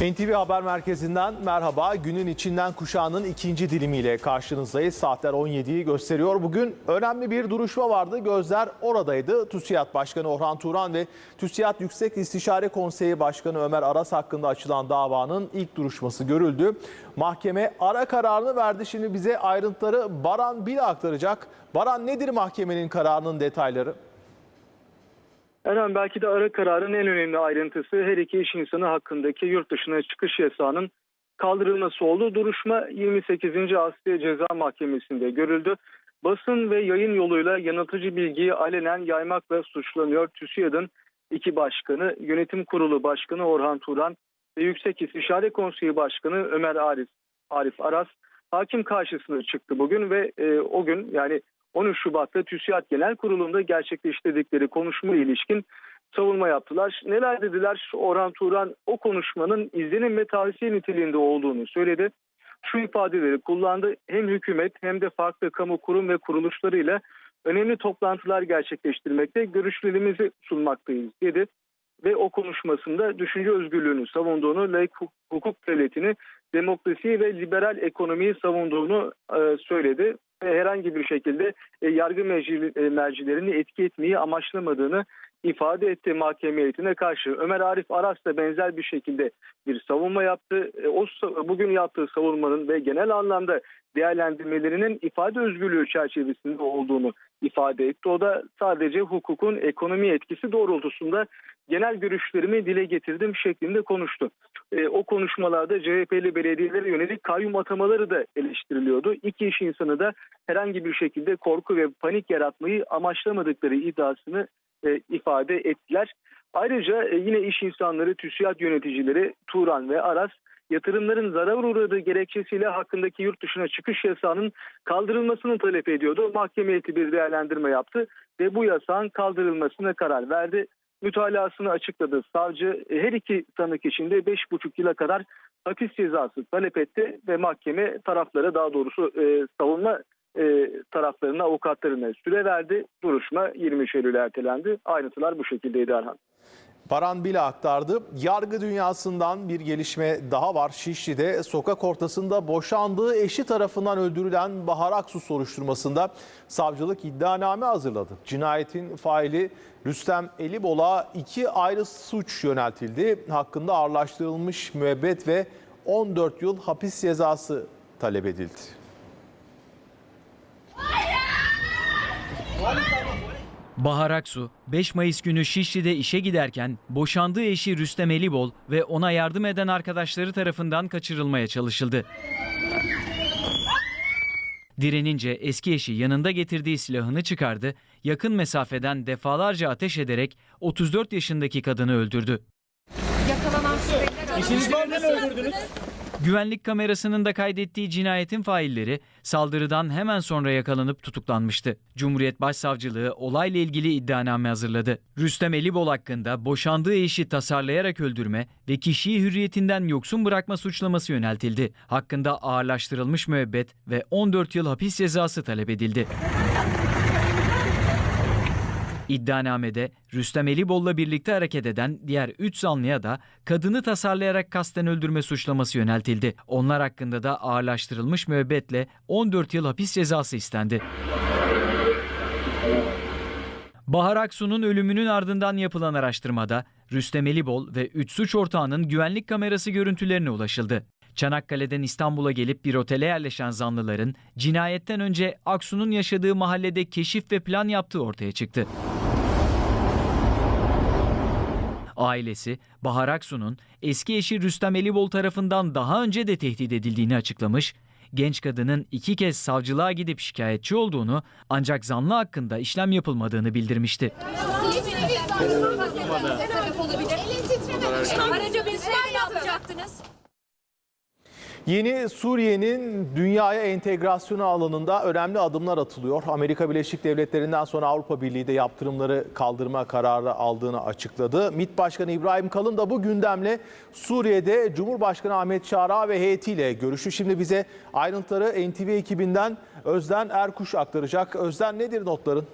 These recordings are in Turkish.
NTV Haber Merkezi'nden merhaba. Günün içinden kuşağının ikinci dilimiyle karşınızdayız. Saatler 17'yi gösteriyor. Bugün önemli bir duruşma vardı. Gözler oradaydı. TÜSİAD Başkanı Orhan Turan ve TÜSİAD Yüksek İstişare Konseyi Başkanı Ömer Aras hakkında açılan davanın ilk duruşması görüldü. Mahkeme ara kararını verdi. Şimdi bize ayrıntıları Baran Bil aktaracak. Baran nedir mahkemenin kararının detayları? Erhan belki de ara kararın en önemli ayrıntısı her iki iş insanı hakkındaki yurt dışına çıkış yasağının kaldırılması oldu. Duruşma 28. Asliye Ceza Mahkemesi'nde görüldü. Basın ve yayın yoluyla yanıltıcı bilgiyi alenen yaymakla suçlanıyor TÜSİAD'ın iki başkanı, Yönetim Kurulu Başkanı Orhan Turan ve Yüksek İstişare Konseyi Başkanı Ömer Arif, Arif Aras hakim karşısına çıktı bugün ve e, o gün yani 13 Şubat'ta TÜSİAD Genel Kurulu'nda gerçekleştirdikleri konuşma ilişkin savunma yaptılar. Neler dediler? Orhan Turan o konuşmanın izlenim ve tavsiye niteliğinde olduğunu söyledi. Şu ifadeleri kullandı. Hem hükümet hem de farklı kamu kurum ve kuruluşlarıyla önemli toplantılar gerçekleştirmekte, görüşlerimizi sunmaktayız dedi. Ve o konuşmasında düşünce özgürlüğünü savunduğunu, layık hukuk devletini, demokrasiyi ve liberal ekonomiyi savunduğunu e, söyledi herhangi bir şekilde e, yargı e, mercilerini etki etmeyi amaçlamadığını ifade etti mahkeme heyetine karşı. Ömer Arif Aras da benzer bir şekilde bir savunma yaptı. E, O bugün yaptığı savunmanın ve genel anlamda değerlendirmelerinin ifade özgürlüğü çerçevesinde olduğunu ifade etti. O da sadece hukukun ekonomi etkisi doğrultusunda genel görüşlerimi dile getirdim şeklinde konuştu. E, o konuşmalarda CHP'li belediyelere yönelik kayyum atamaları da eleştiriliyordu. İki iş insanı da herhangi bir şekilde korku ve panik yaratmayı amaçlamadıkları iddiasını e, ifade ettiler. Ayrıca e, yine iş insanları, TÜSİAD yöneticileri Turan ve Aras yatırımların zarar uğradığı gerekçesiyle hakkındaki yurt dışına çıkış yasağının kaldırılmasını talep ediyordu. Mahkeme heyeti bir değerlendirme yaptı ve bu yasağın kaldırılmasına karar verdi. Mütalasını açıkladı. Savcı e, her iki tanık için de 5,5 yıla kadar hapis cezası talep etti ve mahkeme taraflara daha doğrusu e, savunma e, taraflarına avukatlarına süre verdi. Duruşma 23 Eylül'e ertelendi. Ayrıntılar bu şekildeydi Erhan. Baran Bile aktardı. Yargı dünyasından bir gelişme daha var. Şişli'de sokak ortasında boşandığı eşi tarafından öldürülen Bahar Aksu soruşturmasında savcılık iddianame hazırladı. Cinayetin faili Rüstem Elibol'a iki ayrı suç yöneltildi. Hakkında ağırlaştırılmış müebbet ve 14 yıl hapis cezası talep edildi. Bahar Aksu 5 Mayıs günü Şişli'de işe giderken boşandığı eşi Rüstem Elibol ve ona yardım eden arkadaşları tarafından kaçırılmaya çalışıldı. Direnince eski eşi yanında getirdiği silahını çıkardı, yakın mesafeden defalarca ateş ederek 34 yaşındaki kadını öldürdü. Yakalanan şüpheliler Güvenlik kamerasının da kaydettiği cinayetin failleri saldırıdan hemen sonra yakalanıp tutuklanmıştı. Cumhuriyet Başsavcılığı olayla ilgili iddianame hazırladı. Rüstem Elibol hakkında boşandığı eşi tasarlayarak öldürme ve kişiyi hürriyetinden yoksun bırakma suçlaması yöneltildi. Hakkında ağırlaştırılmış müebbet ve 14 yıl hapis cezası talep edildi. İddianamede Rüstem Elibol'la birlikte hareket eden diğer 3 zanlıya da kadını tasarlayarak kasten öldürme suçlaması yöneltildi. Onlar hakkında da ağırlaştırılmış müebbetle 14 yıl hapis cezası istendi. Bahar Aksu'nun ölümünün ardından yapılan araştırmada Rüstem Elibol ve 3 suç ortağının güvenlik kamerası görüntülerine ulaşıldı. Çanakkale'den İstanbul'a gelip bir otele yerleşen zanlıların cinayetten önce Aksu'nun yaşadığı mahallede keşif ve plan yaptığı ortaya çıktı. Ailesi Bahar Aksu'nun eski eşi Rüstem Elibol tarafından daha önce de tehdit edildiğini açıklamış, genç kadının iki kez savcılığa gidip şikayetçi olduğunu ancak zanlı hakkında işlem yapılmadığını bildirmişti. Araca binsinler ne yapacaktınız? Yeni Suriye'nin dünyaya entegrasyonu alanında önemli adımlar atılıyor. Amerika Birleşik Devletleri'nden sonra Avrupa Birliği de yaptırımları kaldırma kararı aldığını açıkladı. MİT Başkanı İbrahim Kalın da bu gündemle Suriye'de Cumhurbaşkanı Ahmet Şara ve heyetiyle görüşü. Şimdi bize ayrıntıları NTV ekibinden Özden Erkuş aktaracak. Özden nedir notların?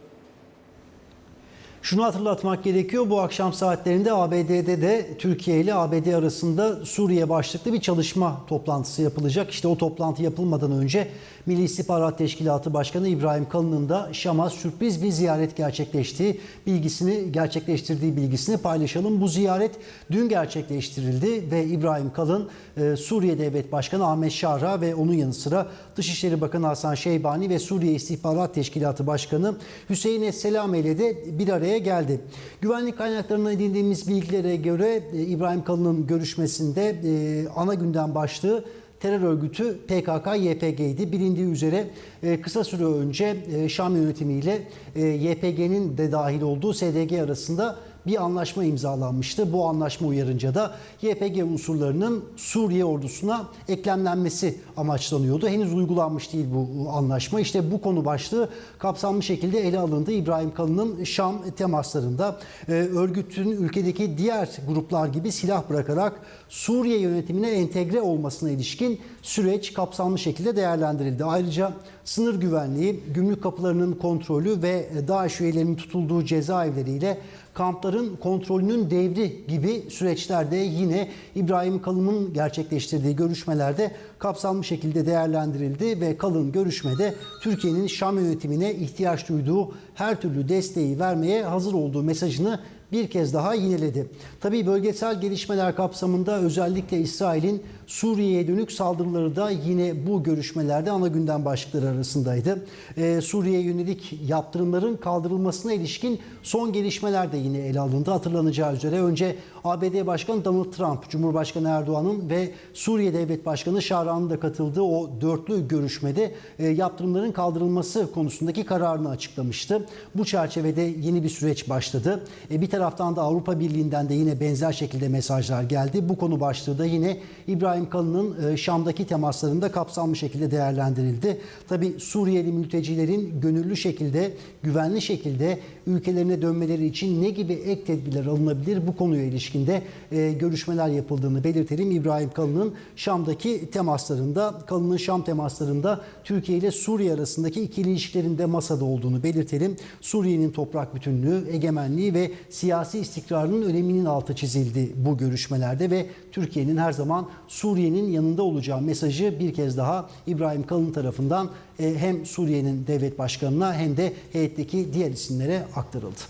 Şunu hatırlatmak gerekiyor. Bu akşam saatlerinde ABD'de de Türkiye ile ABD arasında Suriye başlıklı bir çalışma toplantısı yapılacak. İşte o toplantı yapılmadan önce Milli İstihbarat Teşkilatı Başkanı İbrahim Kalın'ın da Şam'a sürpriz bir ziyaret gerçekleştiği bilgisini gerçekleştirdiği bilgisini paylaşalım. Bu ziyaret dün gerçekleştirildi ve İbrahim Kalın e, Suriye Devlet Başkanı Ahmet Şara ve onun yanı sıra Dışişleri Bakanı Hasan Şeybani ve Suriye İstihbarat Teşkilatı Başkanı Hüseyin Esselame ile de bir araya geldi. Güvenlik kaynaklarından edindiğimiz bilgilere göre e, İbrahim Kalın'ın görüşmesinde e, ana gündem başlığı terör örgütü PKK-YPG'ydi. Bilindiği üzere e, kısa süre önce e, Şam yönetimiyle e, YPG'nin de dahil olduğu SDG arasında bir anlaşma imzalanmıştı. Bu anlaşma uyarınca da YPG unsurlarının Suriye ordusuna eklemlenmesi amaçlanıyordu. Henüz uygulanmış değil bu anlaşma. İşte bu konu başlığı kapsamlı şekilde ele alındı. İbrahim Kalın'ın Şam temaslarında e, örgütün ülkedeki diğer gruplar gibi silah bırakarak Suriye yönetimine entegre olmasına ilişkin süreç kapsamlı şekilde değerlendirildi. Ayrıca sınır güvenliği, gümrük kapılarının kontrolü ve DAEŞ üyelerinin tutulduğu cezaevleriyle kampların kontrolünün devri gibi süreçlerde yine İbrahim Kalın'ın gerçekleştirdiği görüşmelerde kapsamlı şekilde değerlendirildi ve Kalın görüşmede Türkiye'nin Şam yönetimine ihtiyaç duyduğu her türlü desteği vermeye hazır olduğu mesajını bir kez daha yineledi. Tabii bölgesel gelişmeler kapsamında özellikle İsrail'in Suriye'ye dönük saldırıları da yine bu görüşmelerde ana gündem başlıkları arasındaydı. Ee, Suriye'ye yönelik yaptırımların kaldırılmasına ilişkin son gelişmeler de yine ele alındı. Hatırlanacağı üzere önce ABD Başkanı Donald Trump, Cumhurbaşkanı Erdoğan'ın ve Suriye Devlet Başkanı Şara'nın da katıldığı o dörtlü görüşmede e, yaptırımların kaldırılması konusundaki kararını açıklamıştı. Bu çerçevede yeni bir süreç başladı. E, bir taraftan da Avrupa Birliği'nden de yine benzer şekilde mesajlar geldi. Bu konu başlığı da yine İbrahim Kalın'ın e, Şam'daki temaslarında kapsamlı şekilde değerlendirildi. Tabi Suriyeli mültecilerin gönüllü şekilde, güvenli şekilde ülkelerine dönmeleri için ne gibi ek tedbirler alınabilir bu konuya ilişkinde e, görüşmeler yapıldığını belirtelim. İbrahim Kalın'ın Şam'daki temaslarında, Kalın'ın Şam temaslarında Türkiye ile Suriye arasındaki ikili ilişkilerinde masada olduğunu belirtelim. Suriye'nin toprak bütünlüğü, egemenliği ve siyasi istikrarının öneminin altı çizildi bu görüşmelerde ve Türkiye'nin her zaman Suriye'nin yanında olacağı mesajı bir kez daha İbrahim Kalın tarafından e, hem Suriye'nin devlet başkanına hem de heyetteki diğer isimlere aktarıldı.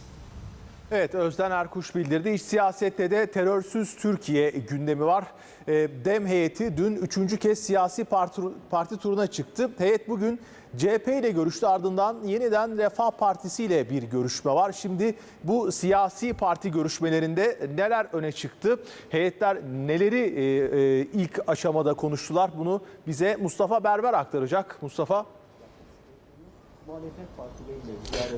Evet Özden Erkuş bildirdi. İç siyasette de terörsüz Türkiye gündemi var. Ee, Dem heyeti dün üçüncü kez siyasi parti, parti turuna çıktı. Heyet bugün CHP ile görüştü ardından yeniden Refah Partisi ile bir görüşme var. Şimdi bu siyasi parti görüşmelerinde neler öne çıktı? Heyetler neleri e, e, ilk aşamada konuştular? Bunu bize Mustafa Berber aktaracak. Mustafa.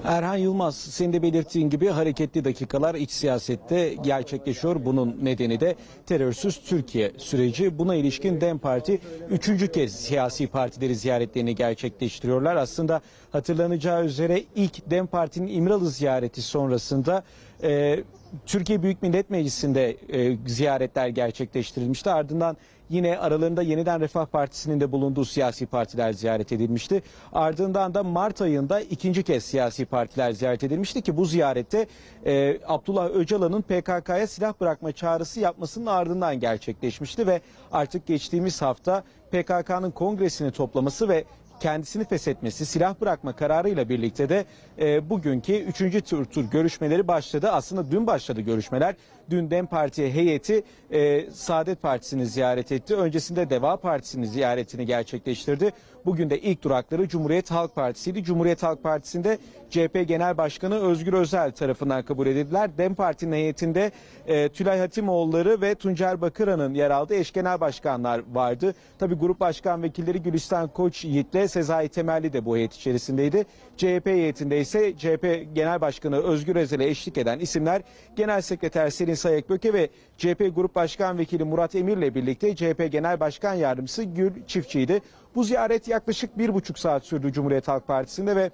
Erhan Yılmaz senin de belirttiğin gibi hareketli dakikalar iç siyasette gerçekleşiyor. Bunun nedeni de terörsüz Türkiye süreci. Buna ilişkin DEM Parti üçüncü kez siyasi partileri ziyaretlerini gerçekleştiriyorlar. Aslında hatırlanacağı üzere ilk DEM Parti'nin İmralı ziyareti sonrasında e, Türkiye Büyük Millet Meclisi'nde e, ziyaretler gerçekleştirilmişti. Ardından yine aralarında yeniden Refah Partisi'nin de bulunduğu siyasi partiler ziyaret edilmişti. Ardından da Mart ayında ikinci kez siyasi partiler ziyaret edilmişti ki bu ziyarette e, Abdullah Öcalan'ın PKK'ya silah bırakma çağrısı yapmasının ardından gerçekleşmişti ve artık geçtiğimiz hafta PKK'nın kongresini toplaması ve kendisini feshetmesi, silah bırakma kararıyla birlikte de e, bugünkü üçüncü tur, tur görüşmeleri başladı. Aslında dün başladı görüşmeler. Dün DEM Parti heyeti e, Saadet Partisi'ni ziyaret etti. Öncesinde Deva Partisi'nin ziyaretini gerçekleştirdi. Bugün de ilk durakları Cumhuriyet Halk Partisi'ydi. Cumhuriyet Halk Partisi'nde CHP Genel Başkanı Özgür Özel tarafından kabul edildiler. DEM Parti'nin heyetinde e, Tülay Hatimoğulları ve Tuncer Bakıran'ın yer aldığı eş genel başkanlar vardı. Tabi grup başkan vekilleri Gülistan Koç Yiğit'le Sezai Temelli de bu heyet içerisindeydi. CHP heyetinde ise CHP Genel Başkanı Özgür Özel'e eşlik eden isimler Genel Sekreter Selin Sayıkböke ve CHP Grup Başkan Vekili Murat Emir'le birlikte CHP Genel Başkan Yardımcısı Gül Çiftçi'ydi. Bu ziyaret yaklaşık bir buçuk saat sürdü Cumhuriyet Halk Partisi'nde ve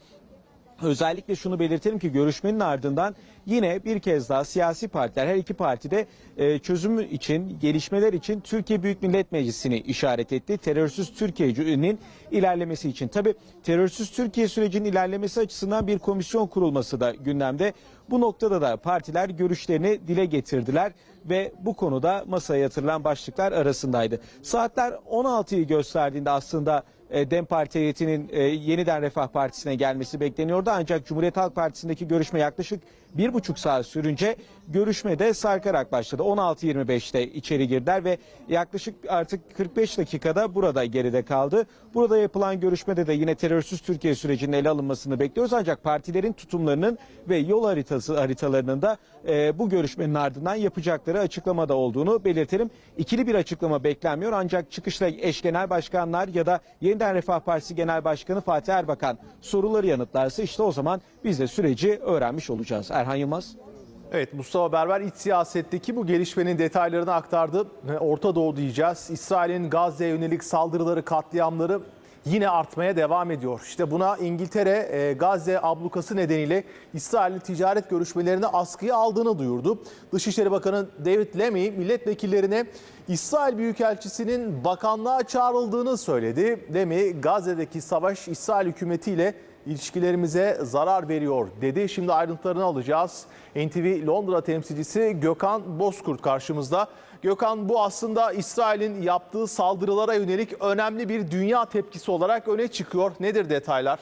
Özellikle şunu belirtelim ki görüşmenin ardından yine bir kez daha siyasi partiler her iki partide e, çözümü için, gelişmeler için Türkiye Büyük Millet Meclisi'ni işaret etti. Terörsüz Türkiye'nin ilerlemesi için. Tabi terörsüz Türkiye sürecinin ilerlemesi açısından bir komisyon kurulması da gündemde. Bu noktada da partiler görüşlerini dile getirdiler ve bu konuda masaya yatırılan başlıklar arasındaydı. Saatler 16'yı gösterdiğinde aslında Dem Parti heyetinin e, yeniden Refah Partisi'ne gelmesi bekleniyordu. Ancak Cumhuriyet Halk Partisi'ndeki görüşme yaklaşık bir buçuk saat sürünce görüşme de sarkarak başladı. 16.25'te içeri girdiler ve yaklaşık artık 45 dakikada burada geride kaldı. Burada yapılan görüşmede de yine terörsüz Türkiye sürecinin ele alınmasını bekliyoruz. Ancak partilerin tutumlarının ve yol haritası haritalarının da e, bu görüşmenin ardından yapacakları açıklamada olduğunu belirtelim. İkili bir açıklama beklenmiyor ancak çıkışta eş genel başkanlar ya da Yeniden Refah Partisi Genel Başkanı Fatih Erbakan soruları yanıtlarsa işte o zaman biz de süreci öğrenmiş olacağız. Erhan Yılmaz. Evet Mustafa Berber iç siyasetteki bu gelişmenin detaylarını aktardı. Orta Doğu diyeceğiz. İsrail'in Gazze'ye yönelik saldırıları, katliamları yine artmaya devam ediyor. İşte buna İngiltere e, Gazze ablukası nedeniyle İsrail'in ticaret görüşmelerini askıya aldığını duyurdu. Dışişleri Bakanı David Lemmy milletvekillerine İsrail Büyükelçisi'nin bakanlığa çağrıldığını söyledi. Lemmy Gazze'deki savaş İsrail hükümetiyle ilişkilerimize zarar veriyor dedi. Şimdi ayrıntılarını alacağız. NTV Londra temsilcisi Gökhan Bozkurt karşımızda. Gökhan bu aslında İsrail'in yaptığı saldırılara yönelik önemli bir dünya tepkisi olarak öne çıkıyor. Nedir detaylar?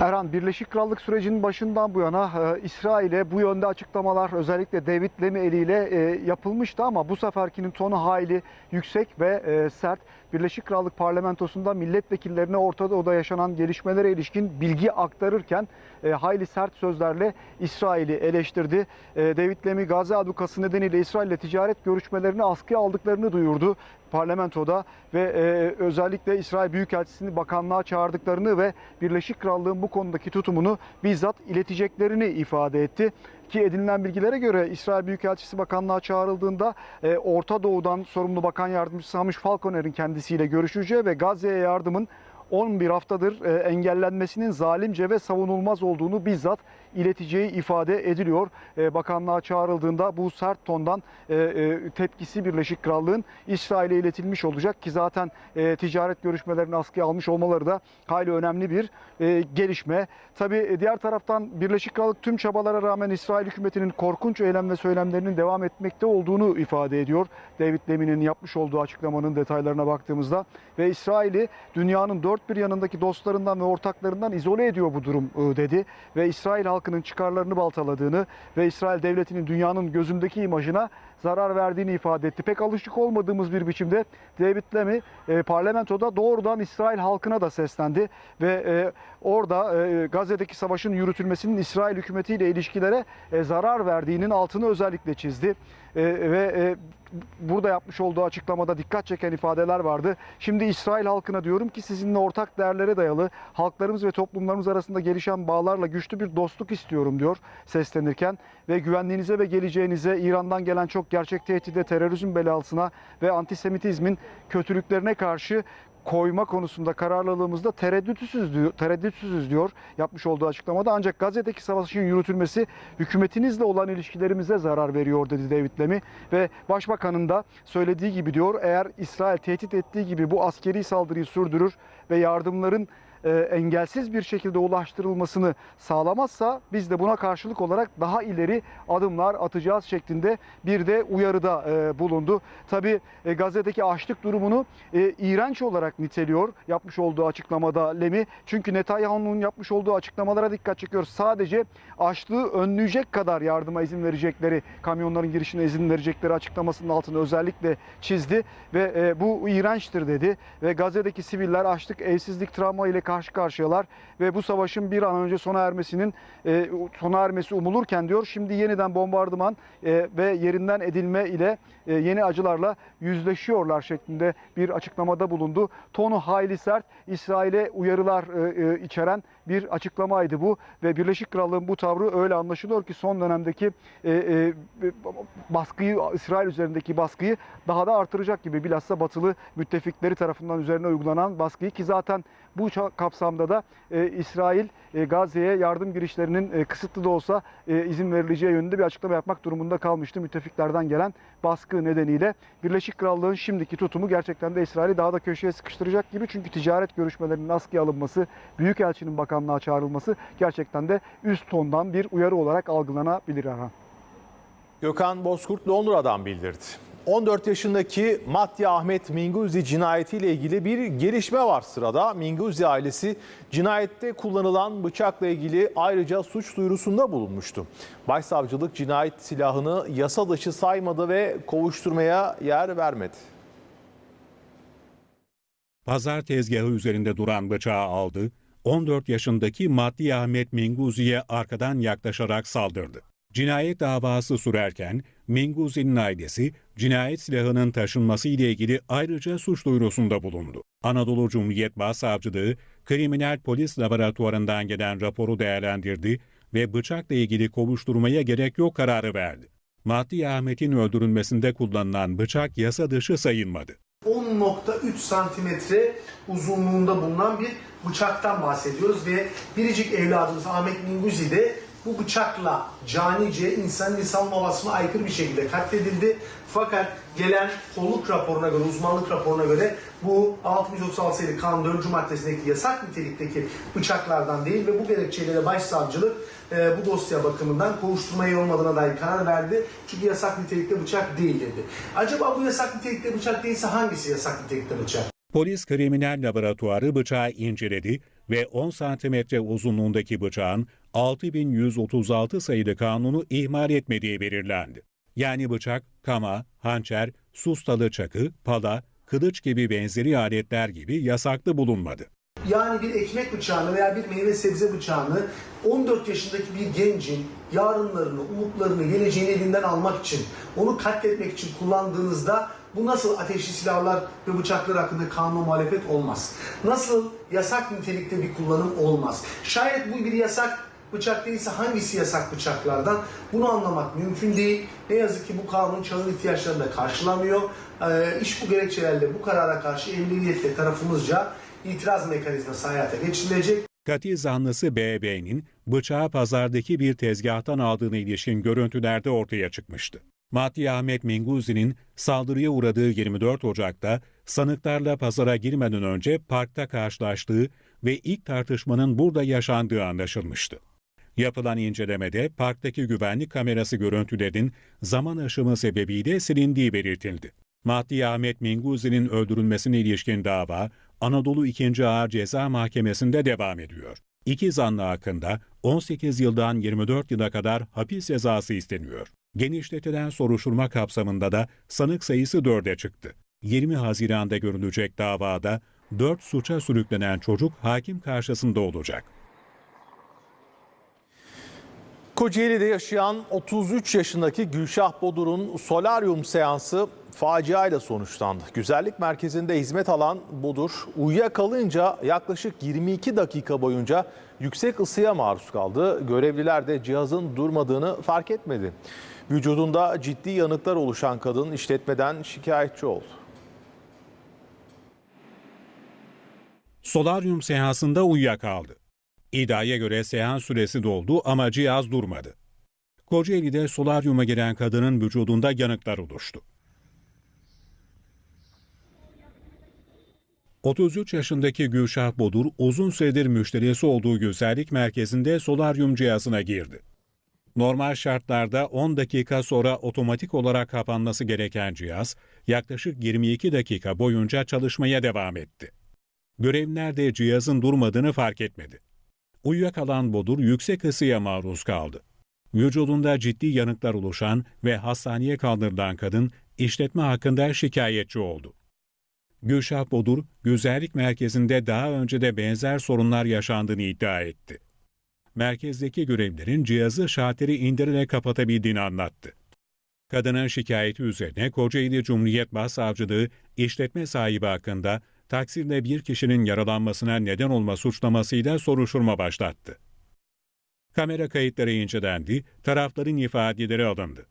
Erhan Birleşik Krallık sürecinin başından bu yana e, İsrail'e bu yönde açıklamalar özellikle David Lemmy eliyle e, yapılmıştı ama bu seferkinin tonu hayli yüksek ve e, sert. Birleşik Krallık parlamentosunda milletvekillerine Orta Doğu'da yaşanan gelişmelere ilişkin bilgi aktarırken e, hayli sert sözlerle İsrail'i eleştirdi. E, David Lemmy Gazze ablukası nedeniyle İsrail ile ticaret görüşmelerini askıya aldıklarını duyurdu parlamentoda ve e, özellikle İsrail Büyükelçisi'ni bakanlığa çağırdıklarını ve Birleşik Krallığın bu konudaki tutumunu bizzat ileteceklerini ifade etti. Ki edinilen bilgilere göre İsrail Büyükelçisi bakanlığa çağrıldığında e, Orta Doğu'dan sorumlu bakan yardımcısı Hamuş Falconer'in kendisiyle görüşeceği ve Gazze'ye yardımın 11 haftadır e, engellenmesinin zalimce ve savunulmaz olduğunu bizzat ileteceği ifade ediliyor. E, bakanlığa çağrıldığında bu sert tondan e, e, tepkisi Birleşik Krallığın İsrail'e iletilmiş olacak ki zaten e, ticaret görüşmelerini askıya almış olmaları da hayli önemli bir e, gelişme. Tabii e, diğer taraftan Birleşik Krallık tüm çabalara rağmen İsrail hükümetinin korkunç eylem ve söylemlerinin devam etmekte olduğunu ifade ediyor. David Lemmy'nin yapmış olduğu açıklamanın detaylarına baktığımızda ve İsrail'i dünyanın dört bir yanındaki dostlarından ve ortaklarından izole ediyor bu durum e, dedi ve İsrail halkının çıkarlarını baltaladığını ve İsrail devletinin dünyanın gözündeki imajına zarar verdiğini ifade etti. Pek alışık olmadığımız bir biçimde David Lemmy e, parlamentoda doğrudan İsrail halkına da seslendi ve e, orada e, Gazze'deki savaşın yürütülmesinin İsrail hükümetiyle ilişkilere e, zarar verdiğinin altını özellikle çizdi. E, ve e, burada yapmış olduğu açıklamada dikkat çeken ifadeler vardı. Şimdi İsrail halkına diyorum ki sizinle ortak değerlere dayalı halklarımız ve toplumlarımız arasında gelişen bağlarla güçlü bir dostluk istiyorum diyor seslenirken ve güvenliğinize ve geleceğinize İran'dan gelen çok gerçek tehdide, terörizm belasına ve antisemitizmin kötülüklerine karşı koyma konusunda kararlılığımızda tereddütsüz diyor, tereddütsüzüz diyor yapmış olduğu açıklamada. Ancak Gazze'deki savaşın yürütülmesi hükümetinizle olan ilişkilerimize zarar veriyor dedi David Lemmy ve başbakanın da söylediği gibi diyor eğer İsrail tehdit ettiği gibi bu askeri saldırıyı sürdürür ve yardımların e, engelsiz bir şekilde ulaştırılmasını sağlamazsa biz de buna karşılık olarak daha ileri adımlar atacağız şeklinde bir de uyarıda e, bulundu. Tabi e, Gazze'deki açlık durumunu e, iğrenç olarak niteliyor yapmış olduğu açıklamada Lemi. Çünkü Netanyahu'nun yapmış olduğu açıklamalara dikkat çekiyor. Sadece açlığı önleyecek kadar yardıma izin verecekleri, kamyonların girişine izin verecekleri açıklamasının altını özellikle çizdi ve e, bu iğrençtir dedi ve Gazze'deki siviller açlık, evsizlik, travma ile karşı karşıyalar ve bu savaşın bir an önce sona ermesinin e, sona ermesi umulurken diyor şimdi yeniden bombardıman e, ve yerinden edilme ile yeni acılarla yüzleşiyorlar şeklinde bir açıklamada bulundu. Tonu hayli sert, İsrail'e uyarılar e, e, içeren bir açıklamaydı bu ve Birleşik Krallığın bu tavrı öyle anlaşılıyor ki son dönemdeki e, e, baskıyı İsrail üzerindeki baskıyı daha da artıracak gibi bilhassa batılı müttefikleri tarafından üzerine uygulanan baskıyı ki zaten bu kapsamda da e, İsrail e, Gazze'ye yardım girişlerinin e, kısıtlı da olsa e, izin verileceği yönünde bir açıklama yapmak durumunda kalmıştı. Müttefiklerden gelen baskı nedeniyle Birleşik Krallığın şimdiki tutumu gerçekten de İsrail'i daha da köşeye sıkıştıracak gibi. Çünkü ticaret görüşmelerinin askıya alınması, Büyükelçinin bakanlığa çağrılması gerçekten de üst tondan bir uyarı olarak algılanabilir Erhan. Gökhan Bozkurt Londra'dan bildirdi. 14 yaşındaki Matya Ahmet Minguzi cinayetiyle ilgili bir gelişme var sırada. Minguzi ailesi cinayette kullanılan bıçakla ilgili ayrıca suç duyurusunda bulunmuştu. Başsavcılık cinayet silahını yasa dışı saymadı ve kovuşturmaya yer vermedi. Pazar tezgahı üzerinde duran bıçağı aldı, 14 yaşındaki Maddi Ahmet Minguzi'ye arkadan yaklaşarak saldırdı. Cinayet davası sürerken Minguzi'nin ailesi cinayet silahının taşınması ile ilgili ayrıca suç duyurusunda bulundu. Anadolu Cumhuriyet Başsavcılığı Kriminal Polis Laboratuvarından gelen raporu değerlendirdi ve bıçakla ilgili kovuşturmaya gerek yok kararı verdi. Maddi Ahmet'in öldürülmesinde kullanılan bıçak yasa dışı sayılmadı. 10.3 santimetre uzunluğunda bulunan bir bıçaktan bahsediyoruz ve biricik evladımız Ahmet Minguzi de bu bıçakla canice insanın insan babasına aykırı bir şekilde katledildi. Fakat gelen kolluk raporuna göre, uzmanlık raporuna göre bu 636 sayılı kanun 4. maddesindeki yasak nitelikteki bıçaklardan değil ve bu gerekçeyle de başsavcılık e, bu dosya bakımından kovuşturmaya olmadığına dair karar verdi. Çünkü yasak nitelikte bıçak değil dedi. Acaba bu yasak nitelikte bıçak değilse hangisi yasak nitelikte bıçak? Polis kriminal laboratuvarı bıçağı inceledi ve 10 santimetre uzunluğundaki bıçağın 6136 sayılı kanunu ihmal etmediği belirlendi. Yani bıçak, kama, hançer, sustalı çakı, pala, kılıç gibi benzeri aletler gibi yasaklı bulunmadı. Yani bir ekmek bıçağını veya bir meyve sebze bıçağını 14 yaşındaki bir gencin yarınlarını, umutlarını, geleceğini elinden almak için, onu katletmek için kullandığınızda bu nasıl ateşli silahlar ve bıçaklar hakkında kanuna muhalefet olmaz? Nasıl yasak nitelikte bir kullanım olmaz? Şayet bu bir yasak bıçak değilse hangisi yasak bıçaklardan? Bunu anlamak mümkün değil. Ne yazık ki bu kanun çağın ihtiyaçlarını da karşılamıyor. Ee, iş bu gerekçelerle bu karara karşı emniyetle tarafımızca itiraz mekanizması hayata geçirilecek. Katil zanlısı BB'nin bıçağı pazardaki bir tezgahtan aldığına ilişkin görüntülerde ortaya çıkmıştı. Maddi Ahmet Minguzi'nin saldırıya uğradığı 24 Ocak'ta sanıklarla pazara girmeden önce parkta karşılaştığı ve ilk tartışmanın burada yaşandığı anlaşılmıştı. Yapılan incelemede parktaki güvenlik kamerası görüntülerin zaman aşımı sebebiyle silindiği belirtildi. Maddi Ahmet Minguzi'nin öldürülmesine ilişkin dava Anadolu 2. Ağır Ceza Mahkemesi'nde devam ediyor. İki zanlı hakkında 18 yıldan 24 yıla kadar hapis cezası isteniyor. Genişletilen soruşturma kapsamında da sanık sayısı 4'e çıktı. 20 Haziran'da görülecek davada 4 suça sürüklenen çocuk hakim karşısında olacak. Kocaeli'de yaşayan 33 yaşındaki Gülşah Bodur'un solaryum seansı faciayla sonuçlandı. Güzellik merkezinde hizmet alan Bodur uyuyakalınca yaklaşık 22 dakika boyunca yüksek ısıya maruz kaldı. Görevliler de cihazın durmadığını fark etmedi. Vücudunda ciddi yanıklar oluşan kadın işletmeden şikayetçi oldu. Solaryum seansında uyuyakaldı. İddiaya göre seans süresi doldu ama cihaz durmadı. Kocaeli'de solaryuma giren kadının vücudunda yanıklar oluştu. 33 yaşındaki Gülşah Bodur uzun süredir müşterisi olduğu güzellik merkezinde solaryum cihazına girdi. Normal şartlarda 10 dakika sonra otomatik olarak kapanması gereken cihaz yaklaşık 22 dakika boyunca çalışmaya devam etti. Görevliler de cihazın durmadığını fark etmedi. Uyuyakalan Bodur yüksek ısıya maruz kaldı. Vücudunda ciddi yanıklar oluşan ve hastaneye kaldırılan kadın işletme hakkında şikayetçi oldu. Gülşah Bodur, güzellik merkezinde daha önce de benzer sorunlar yaşandığını iddia etti. Merkezdeki görevlilerin cihazı şalteri indirerek kapatabildiğini anlattı. Kadının şikayeti üzerine Kocaeli Cumhuriyet Başsavcılığı işletme sahibi hakkında taksirde bir kişinin yaralanmasına neden olma suçlamasıyla soruşturma başlattı. Kamera kayıtları incelendi, tarafların ifadeleri alındı.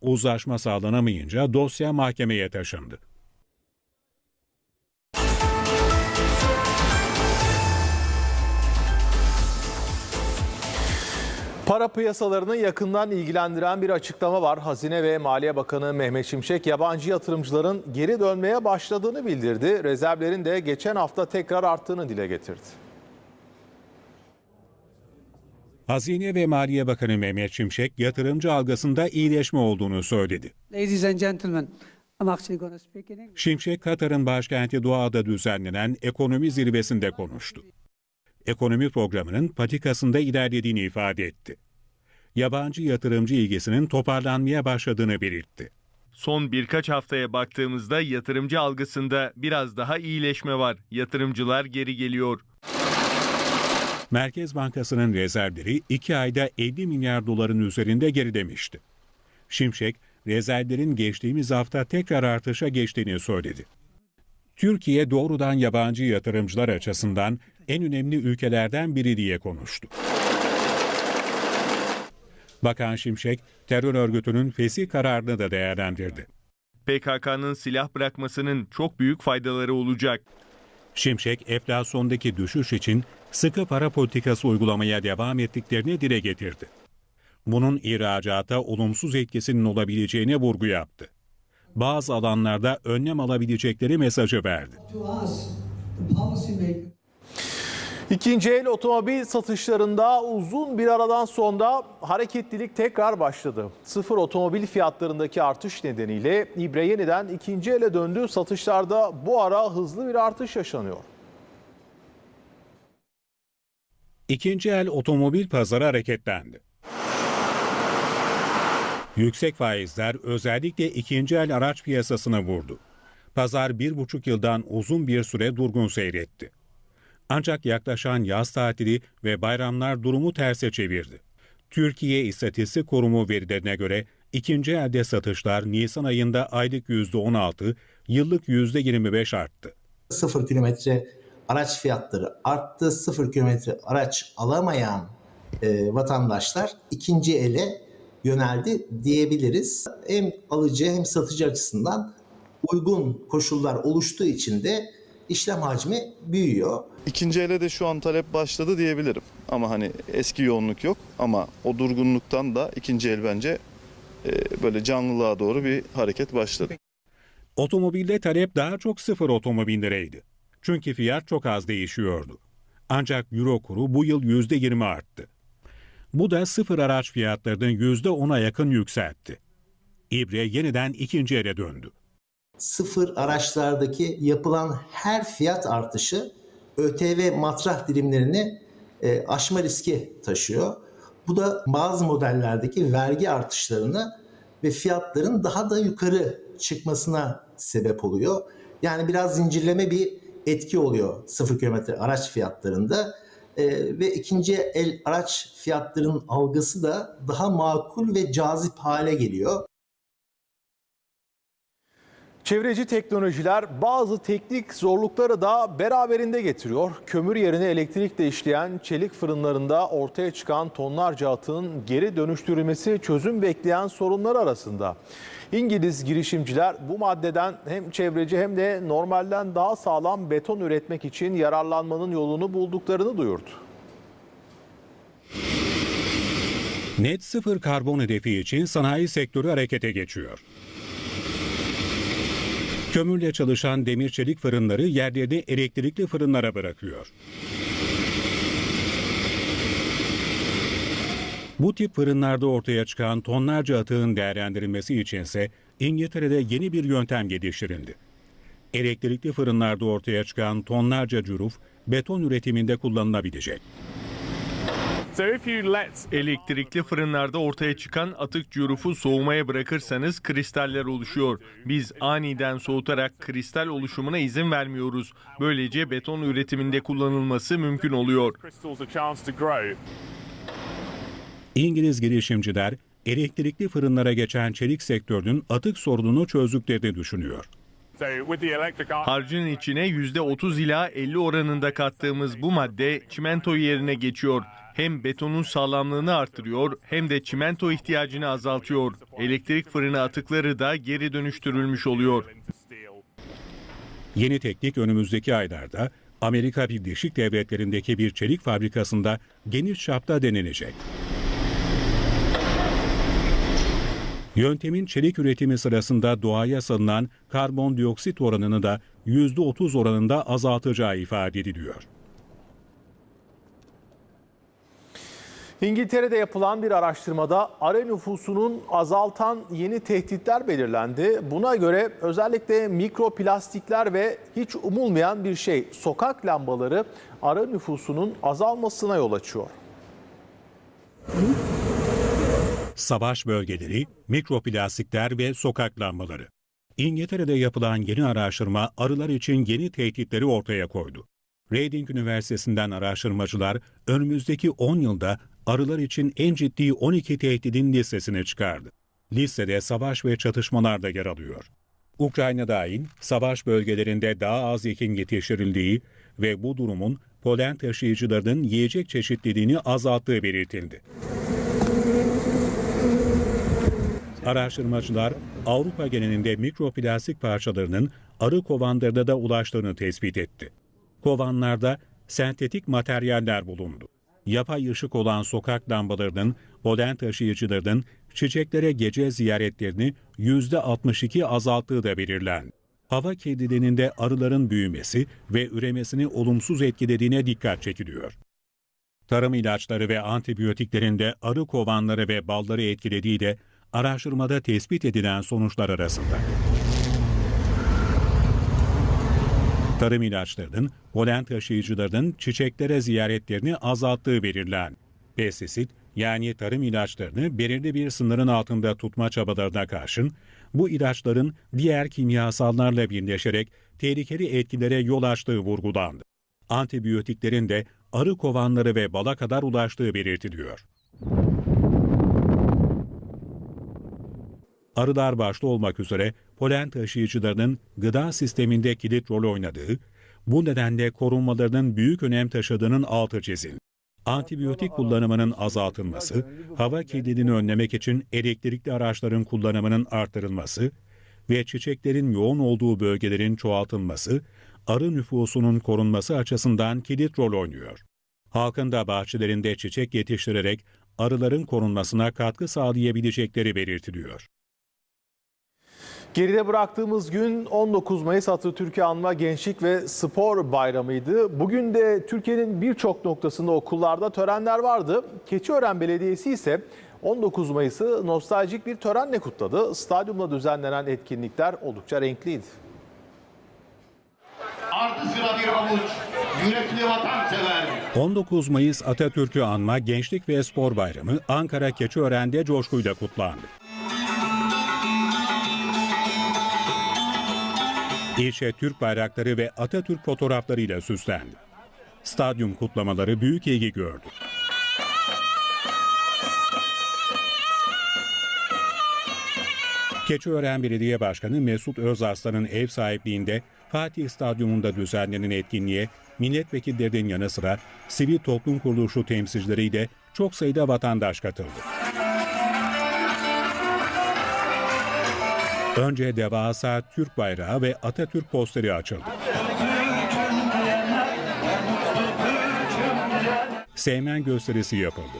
Uzlaşma sağlanamayınca dosya mahkemeye taşındı. Para piyasalarını yakından ilgilendiren bir açıklama var. Hazine ve Maliye Bakanı Mehmet Şimşek yabancı yatırımcıların geri dönmeye başladığını bildirdi. Rezervlerin de geçen hafta tekrar arttığını dile getirdi. Hazine ve Maliye Bakanı Mehmet Şimşek yatırımcı algısında iyileşme olduğunu söyledi. Ladies and gentlemen. Şimşek, Katar'ın başkenti Doha'da düzenlenen ekonomi zirvesinde konuştu. Ekonomi programının patikasında ilerlediğini ifade etti. Yabancı yatırımcı ilgisinin toparlanmaya başladığını belirtti. Son birkaç haftaya baktığımızda yatırımcı algısında biraz daha iyileşme var. Yatırımcılar geri geliyor. Merkez Bankası'nın rezervleri 2 ayda 50 milyar doların üzerinde gerilemişti. Şimşek, rezervlerin geçtiğimiz hafta tekrar artışa geçtiğini söyledi. Türkiye doğrudan yabancı yatırımcılar açısından en önemli ülkelerden biri diye konuştu. Bakan Şimşek, terör örgütünün fesih kararını da değerlendirdi. PKK'nın silah bırakmasının çok büyük faydaları olacak. Şimşek, enflasyondaki düşüş için sıkı para politikası uygulamaya devam ettiklerini dile getirdi. Bunun ihracata olumsuz etkisinin olabileceğine vurgu yaptı. Bazı alanlarda önlem alabilecekleri mesajı verdi. İkinci el otomobil satışlarında uzun bir aradan sonra hareketlilik tekrar başladı. Sıfır otomobil fiyatlarındaki artış nedeniyle İbre yeniden ikinci ele döndü. Satışlarda bu ara hızlı bir artış yaşanıyor. İkinci el otomobil pazarı hareketlendi. Yüksek faizler özellikle ikinci el araç piyasasına vurdu. Pazar bir buçuk yıldan uzun bir süre durgun seyretti. Ancak yaklaşan yaz tatili ve bayramlar durumu terse çevirdi. Türkiye İstatistik Kurumu verilerine göre ikinci elde satışlar Nisan ayında aylık %16, yıllık %25 arttı. sıfır kilometre araç fiyatları arttı. Sıfır kilometre araç alamayan e, vatandaşlar ikinci ele yöneldi diyebiliriz. Hem alıcı hem satıcı açısından uygun koşullar oluştuğu için de işlem hacmi büyüyor. İkinci ele de şu an talep başladı diyebilirim. Ama hani eski yoğunluk yok ama o durgunluktan da ikinci el bence e, böyle canlılığa doğru bir hareket başladı. Otomobilde talep daha çok sıfır otomobillerdeydi. Çünkü fiyat çok az değişiyordu. Ancak euro kuru bu yıl %20 arttı. Bu da sıfır araç fiyatlarının %10'a yakın yükseltti. İbre yeniden ikinci ele döndü. Sıfır araçlardaki yapılan her fiyat artışı ÖTV matrah dilimlerini e, aşma riski taşıyor. Bu da bazı modellerdeki vergi artışlarını ve fiyatların daha da yukarı çıkmasına sebep oluyor. Yani biraz zincirleme bir etki oluyor sıfır kilometre araç fiyatlarında. Ee, ve ikinci el araç fiyatlarının algısı da daha makul ve cazip hale geliyor. Çevreci teknolojiler bazı teknik zorlukları da beraberinde getiriyor. Kömür yerine elektrikle işleyen çelik fırınlarında ortaya çıkan tonlarca atığın geri dönüştürülmesi çözüm bekleyen sorunlar arasında. İngiliz girişimciler bu maddeden hem çevreci hem de normalden daha sağlam beton üretmek için yararlanmanın yolunu bulduklarını duyurdu. Net sıfır karbon hedefi için sanayi sektörü harekete geçiyor. Kömürle çalışan demir çelik fırınları yerlerini elektrikli fırınlara bırakıyor. Bu tip fırınlarda ortaya çıkan tonlarca atığın değerlendirilmesi içinse İngiltere'de yeni bir yöntem geliştirildi. Elektrikli fırınlarda ortaya çıkan tonlarca cüruf beton üretiminde kullanılabilecek. Elektrikli fırınlarda ortaya çıkan atık curufu soğumaya bırakırsanız kristaller oluşuyor. Biz aniden soğutarak kristal oluşumuna izin vermiyoruz. Böylece beton üretiminde kullanılması mümkün oluyor. İngiliz girişimciler elektrikli fırınlara geçen çelik sektörünün atık sorununu çözdüklerini düşünüyor. Harcın içine %30 ila 50 oranında kattığımız bu madde çimento yerine geçiyor. Hem betonun sağlamlığını artırıyor hem de çimento ihtiyacını azaltıyor. Elektrik fırını atıkları da geri dönüştürülmüş oluyor. Yeni teknik önümüzdeki aylarda Amerika Birleşik Devletleri'ndeki bir çelik fabrikasında geniş çapta denenecek. Yöntemin çelik üretimi sırasında doğaya salınan karbondioksit oranını da %30 oranında azaltacağı ifade ediliyor. İngiltere'de yapılan bir araştırmada arı nüfusunun azaltan yeni tehditler belirlendi. Buna göre özellikle mikroplastikler ve hiç umulmayan bir şey sokak lambaları arı nüfusunun azalmasına yol açıyor. Savaş bölgeleri, mikroplastikler ve sokak lambaları. İngiltere'de yapılan yeni araştırma arılar için yeni tehditleri ortaya koydu. Reading Üniversitesi'nden araştırmacılar önümüzdeki 10 yılda arılar için en ciddi 12 tehdidin listesini çıkardı. Listede savaş ve çatışmalar da yer alıyor. Ukrayna dahil savaş bölgelerinde daha az ekin yetiştirildiği ve bu durumun polen taşıyıcılarının yiyecek çeşitliliğini azalttığı belirtildi. Araştırmacılar Avrupa genelinde mikroplastik parçalarının arı kovanlarına da ulaştığını tespit etti. Kovanlarda sentetik materyaller bulundu. Yapay ışık olan sokak lambalarının, polen taşıyıcılarının çiçeklere gece ziyaretlerini %62 azalttığı da belirlendi. Hava kirliliğinin de arıların büyümesi ve üremesini olumsuz etkilediğine dikkat çekiliyor. Tarım ilaçları ve antibiyotiklerin de arı kovanları ve balları etkilediği de araştırmada tespit edilen sonuçlar arasında. Tarım ilaçlarının polen taşıyıcılarının çiçeklere ziyaretlerini azalttığı belirlen. Pestisit yani tarım ilaçlarını belirli bir sınırın altında tutma çabalarına karşın bu ilaçların diğer kimyasallarla birleşerek tehlikeli etkilere yol açtığı vurgulandı. Antibiyotiklerin de arı kovanları ve bala kadar ulaştığı belirtiliyor. Arılar başta olmak üzere polen taşıyıcılarının gıda sisteminde kilit rol oynadığı, bu nedenle korunmalarının büyük önem taşıdığının altı çizildi. Antibiyotik kullanımının azaltılması, hava kirliliğini önlemek için elektrikli araçların kullanımının artırılması ve çiçeklerin yoğun olduğu bölgelerin çoğaltılması, arı nüfusunun korunması açısından kilit rol oynuyor. Halkın da bahçelerinde çiçek yetiştirerek arıların korunmasına katkı sağlayabilecekleri belirtiliyor. Geride bıraktığımız gün 19 Mayıs Atatürk'ü anma Gençlik ve Spor Bayramı'ydı. Bugün de Türkiye'nin birçok noktasında okullarda törenler vardı. Keçiören Belediyesi ise 19 Mayıs'ı nostaljik bir törenle kutladı. Stadyumda düzenlenen etkinlikler oldukça renkliydi. Ardı sıra bir avuç yürekli vatansever. 19 Mayıs Atatürk'ü anma Gençlik ve Spor Bayramı Ankara Keçiören'de coşkuyla kutlandı. İlçe Türk bayrakları ve Atatürk fotoğraflarıyla süslendi. Stadyum kutlamaları büyük ilgi gördü. Keçiören Belediye Başkanı Mesut Özarslan'ın ev sahipliğinde Fatih Stadyumunda düzenlenen etkinliğe milletvekillerinin yanı sıra sivil toplum kuruluşu temsilcileriyle çok sayıda vatandaş katıldı. Önce devasa Türk bayrağı ve Atatürk posteri açıldı. Seymen gösterisi yapıldı.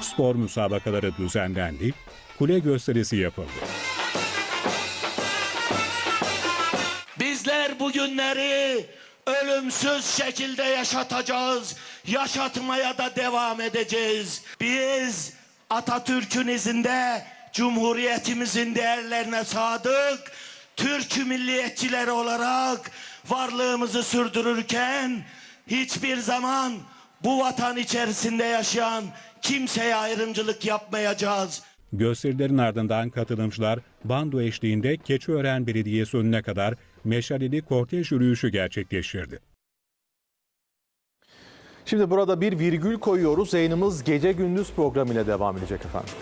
Spor müsabakaları düzenlendi, kule gösterisi yapıldı. Bizler bugünleri ölümsüz şekilde yaşatacağız. Yaşatmaya da devam edeceğiz. Biz Atatürk'ün izinde Cumhuriyetimizin değerlerine sadık, Türk milliyetçileri olarak varlığımızı sürdürürken hiçbir zaman bu vatan içerisinde yaşayan kimseye ayrımcılık yapmayacağız. Gösterilerin ardından katılımcılar bando eşliğinde Keçiören Belediyesi önüne kadar meşaleli kortej yürüyüşü gerçekleştirdi. Şimdi burada bir virgül koyuyoruz. Yayınımız gece gündüz programıyla devam edecek efendim.